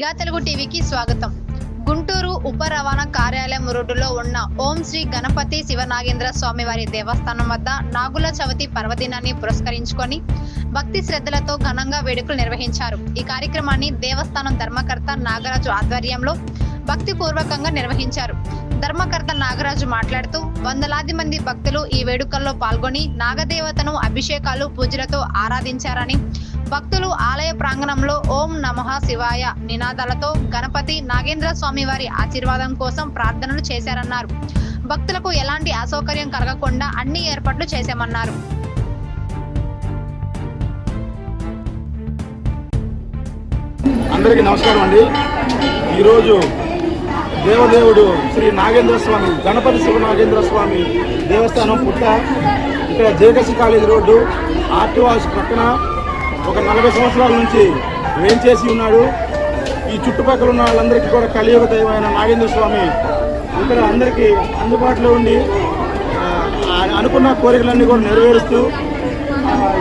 ఇలా తెలుగు టీవీకి స్వాగతం. గుంటూరు ఉప రవాణా కార్యాలయం రోడ్డులో ఉన్న ఓం శ్రీ గణపతి శివనాగేంద్ర స్వామి వారి దేవస్థానం వద్ద నాగుల చవితి పర్వదినాన్ని పురస్కరించుకొని భక్తి శ్రద్ధలతో ఘనంగా వేడుకలు నిర్వహించారు. ఈ కార్యక్రమాన్ని దేవస్థానం ధర్మకర్త నాగరాజు ఆధ్వర్యంలో భక్తి పూర్వకంగా నిర్వహించారు. ధర్మకర్త నాగరాజు మాట్లాడుతూ వందలాది మంది భక్తులు ఈ వేడుకల్లో పాల్గొని నాగదేవతను అభిషేకాలు పూజలతో ఆరాధించారని భక్తులు ఆలయ ప్రాంగణంలో ఓం నమః శివాయ నినాదాలతో గణపతి నాగేంద్ర స్వామి వారి ఆశీర్వాదం కోసం ప్రార్థనలు చేశారన్నారు. భక్తులకు ఎలాంటి అసౌకర్యం కలగకుండా అన్ని ఏర్పాట్లు చేశామన్నారు. అందరికీ నమస్కారం అండి. ఈరోజు దేవదేవుడు శ్రీ నాగేంద్ర స్వామి గణపతి శివ నాగేంద్ర స్వామి దేవస్థానం పుట్ట ఇక్కడ జేకసి కాలేజ్ రోడ్డు ఆర్టీ పక్కన ఒక నలభై సంవత్సరాల నుంచి వేంచేసి ఉన్నాడు. ఈ చుట్టుపక్కల ఉన్న వాళ్ళందరికీ కూడా కలియుగ దైవమైన నాగేంద్ర స్వామి ఇక్కడ అందరికీ అందుబాటులో ఉండి ఆ, అనుకున్న కోరికలన్నీ కూడా నెరవేరుస్తూ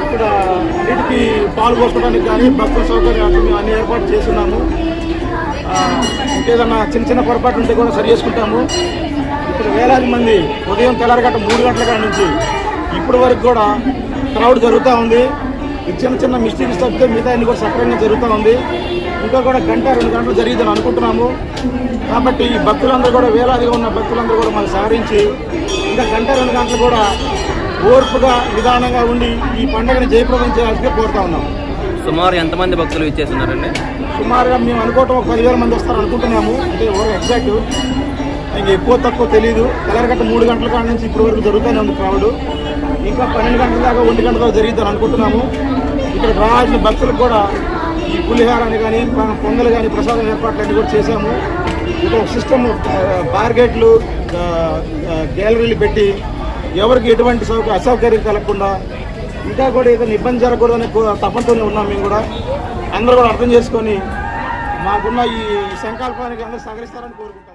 ఇక్కడ అన్నిటికీ పాల్గొనడానికి కానీ భక్తుల సౌకర్యాలు మేము అన్ని ఏర్పాటు చేస్తున్నాము. ఆ, చిన్న చిన్న పొరపాటు ఉంటే కూడా సరి చేసుకుంటాము. ఇక్కడ వేలాది మంది ఉదయం తెల్లారగట్ట మూడు గంటల కాడ నుంచి ఇప్పటి వరకు కూడా క్రౌడ్ జరుగుతూ ఉంది. చిన్న చిన్న మిస్టేక్స్ తప్పితే మిగతా అన్ని కూడా సక్రమంగా జరుగుతూ ఉంది. ఇంకా కూడా గంట రెండు గంటలు జరిగిద్దని అనుకుంటున్నాము. కాబట్టి ఈ భక్తులందరూ కూడా వేలాదిగా ఉన్న భక్తులందరూ కూడా మనం సహరించి ఇంకా గంట రెండు గంటలు కూడా ఓర్పుగా నిదానంగా ఉండి ఈ పండుగని జయప్రదం చేయాల్సిందే కోరుతా ఉన్నాం. సుమారు ఎంతమంది భక్తులు ఇచ్చేస్తున్నారండి? సుమారుగా మేము అనుకోవటం ఒక పదివేల మంది వస్తారు అనుకుంటున్నాము. అంటే ఎగ్జాక్ట్ ఇంకా ఎక్కువ తక్కువ తెలియదు తెల్లరగట్ట మూడు గంటల కాడ నుంచి ఇప్పటి వరకు జరుగుతూనే ఉంది క్రౌడ్ ఇంకా పన్నెండు గంటల దాకా ఒంటి గంటల దాకా అనుకుంటున్నాము. ఇక్కడ రావాల్సిన భక్తులకు కూడా ఈ పులిహారాన్ని కానీ పొంగలు కానీ ప్రసాదం ఏర్పాట్లన్నీ కూడా చేశాము. ఇక్కడ సిస్టమ్ బార్గేట్లు గ్యాలరీలు పెట్టి ఎవరికి ఎటువంటి సౌక అసౌకర్యం కలగకుండా ఇంకా కూడా ఏదైనా ఇబ్బంది జరగకూడదనే కో- తపనతోనే ఉన్నాం మేము కూడా. అందరూ కూడా అర్థం చేసుకొని మాకున్న ఈ సంకల్పానికి అందరూ సహకరిస్తారని కోరుకుంటాం